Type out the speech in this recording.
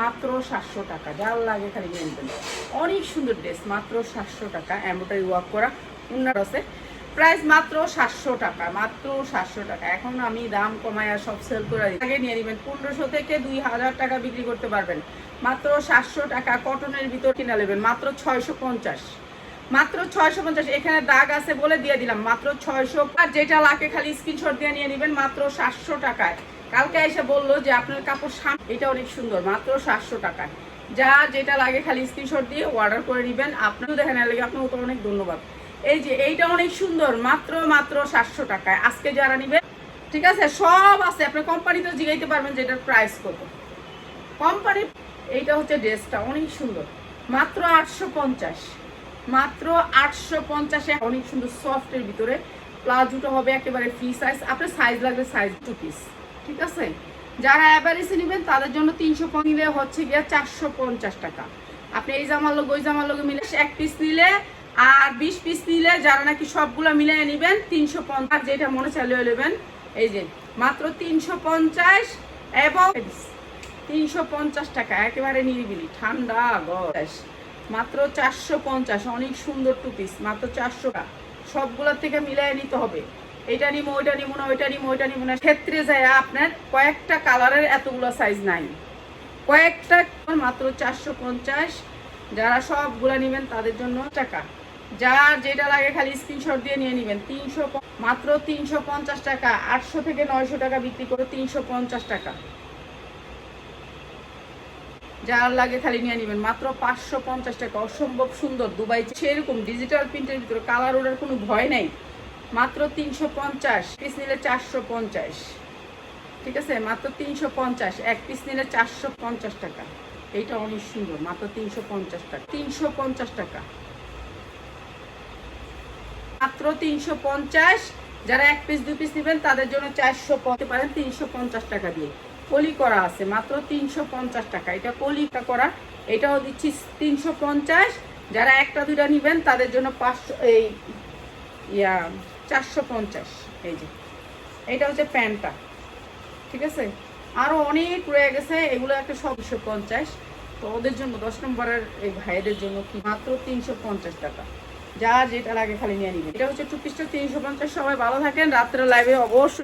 মাত্র সাতশো টাকা। যার লাগে খালি অনেক সুন্দর ড্রেস মাত্র সাতশো টাকা। এম্ব্রয়ডারি ওয়ার্ক করা উন্নত আছে প্রাইস মাত্র সাতশো টাকা, মাত্র সাতশো টাকা। এখন আমি দাম কমায় আর সব সেল করে আগে নিয়ে নেবেন। পনেরোশো থেকে দুই হাজার টাকা বিক্রি করতে পারবেন। মাত্র সাতশো টাকা কটনের ভিতর কিনে নেবেন। মাত্র ছয়শো পঞ্চাশ। মাত্র ছয়শো পঞ্চাশ। এখানে দাগ আছে বলে দিয়ে দিলাম। মাত্র ছয়শো। আর যেটা লাগে খালি স্ক্রিনশট দিয়ে নিয়ে নেবেন। মাত্র সাতশো টাকায়। কালকে এসে বলল যে আপনার কাপড় সাম এটা অনেক সুন্দর, মাত্র সাতশো টাকায়। যা যেটা লাগে খালি স্ক্রিনশট দিয়ে অর্ডার করে নেবেন। আপনারও দেখেন লাগে আপনাকে তো অনেক ধন্যবাদ। এই যে, এইটা অনেক সুন্দর, মাত্র মাত্র সাতশো টাকায়। আজকে যারা নিবেন ঠিক আছে? সব আছে। আপনি কোম্পানিতেও জিগাইতে পারবেন যে এটার প্রাইস কত। কোম্পানি, এইটা হচ্ছে ড্রেসটা, অনেক সুন্দর। মাত্র আটশো পঞ্চাশ। মাত্র আটশো পঞ্চাশে। অনেক সুন্দর সফটের ভিতরে। প্লাজোটা হবে একেবারে ফ্রি সাইজ আপনার সাইজ লাগবে সাইজ টু পিস ঠিক আছে? যারা অ্যাভারেজে নেবেন, তাদের জন্য তিনশো নিলে হচ্ছে গিয়ে চারশো পঞ্চাশ টাকা। আপনি এই জামার লোক ওই জামার লোক মিলে এক পিস নিলে, আর বিশ পিস নিলে যারা নাকি সবগুলো মিলিয়ে নেবেন, তিনশো পঞ্চাশ যেটা মনে চালিয়ে নেবেন, এই যে, মাত্র তিনশো পঞ্চাশ এবং তিনশো পঞ্চাশ টাকা, একেবারে নিরিবিলি, ঠান্ডা গস মাত্র চারশো পঞ্চাশ, অনেক সুন্দর টু পিস মাত্র চারশো টাকা। সবগুলোর থেকে মিলাই নিতে হবে। এটা নিবো ওইটা নিবো না, ওইটা নিবো ওইটা নিবো না। ক্ষেত্রে যায় আপনার কয়েকটা কালারের এতগুলো সাইজ নাই। কয়েকটা মাত্র চারশো পঞ্চাশ, যারা সবগুলো নেবেন তাদের জন্য টাকা। যার যেটা লাগে খালি স্ক্রিনশট দিয়ে নিয়ে নেবেন। তিনশো মাত্র তিনশো পঞ্চাশ টাকা, আটশো থেকে নয়শো টাকা বিক্রি করে তিনশো পঞ্চাশ টাকা। যার লাগে খালি নিয়ে নেবেন। মাত্র পাঁচশো পঞ্চাশ টাকা। অসম্ভব সুন্দর। দুবাই সেরকম ডিজিটাল প্রিন্টের ভিতরে কালার ওঠার কোনো ভয় নেই। মাত্র তিনশো পঞ্চাশ পিস নিলে চারশো পঞ্চাশ। ঠিক আছে? মাত্র তিনশো পঞ্চাশ, এক পিস নিলে চারশো পঞ্চাশ টাকা। এইটা অনেক সুন্দর, মাত্র তিনশো পঞ্চাশ টাকা। তিনশো পঞ্চাশ টাকা। মাত্র তিনশো পঞ্চাশ, যারা এক পিস দু পিস নেবেন, তাদের জন্য চারশো পড়তে পারেন তিনশো পঞ্চাশ টাকা দিয়ে। কলি করা আছে, মাত্র তিনশো পঞ্চাশ টাকা। এটা কলিটা করা, এটাও দিচ্ছি তিনশো পঞ্চাশ। যারা একটা, দুইটা নেবেন, তাদের জন্য পাঁচশো, এই, ইয়া চারশো পঞ্চাশ, এই যে। এটা হচ্ছে প্যান্টটা, ঠিক আছে? আরও অনেক রয়ে গেছে, এগুলো একটা সবশো পঞ্চাশ। তো ওদের জন্য, দশ নম্বরের এই ভাইদের জন্য কি মাত্র তিনশো পঞ্চাশ টাকা। যা যেটা লাগে খালি নিয়ে নিবেন। এটা হচ্ছে টু পিসটা তিনশো পঞ্চাশ। সবাই ভালো থাকেন রাত্রে লাইভে অবশ্যই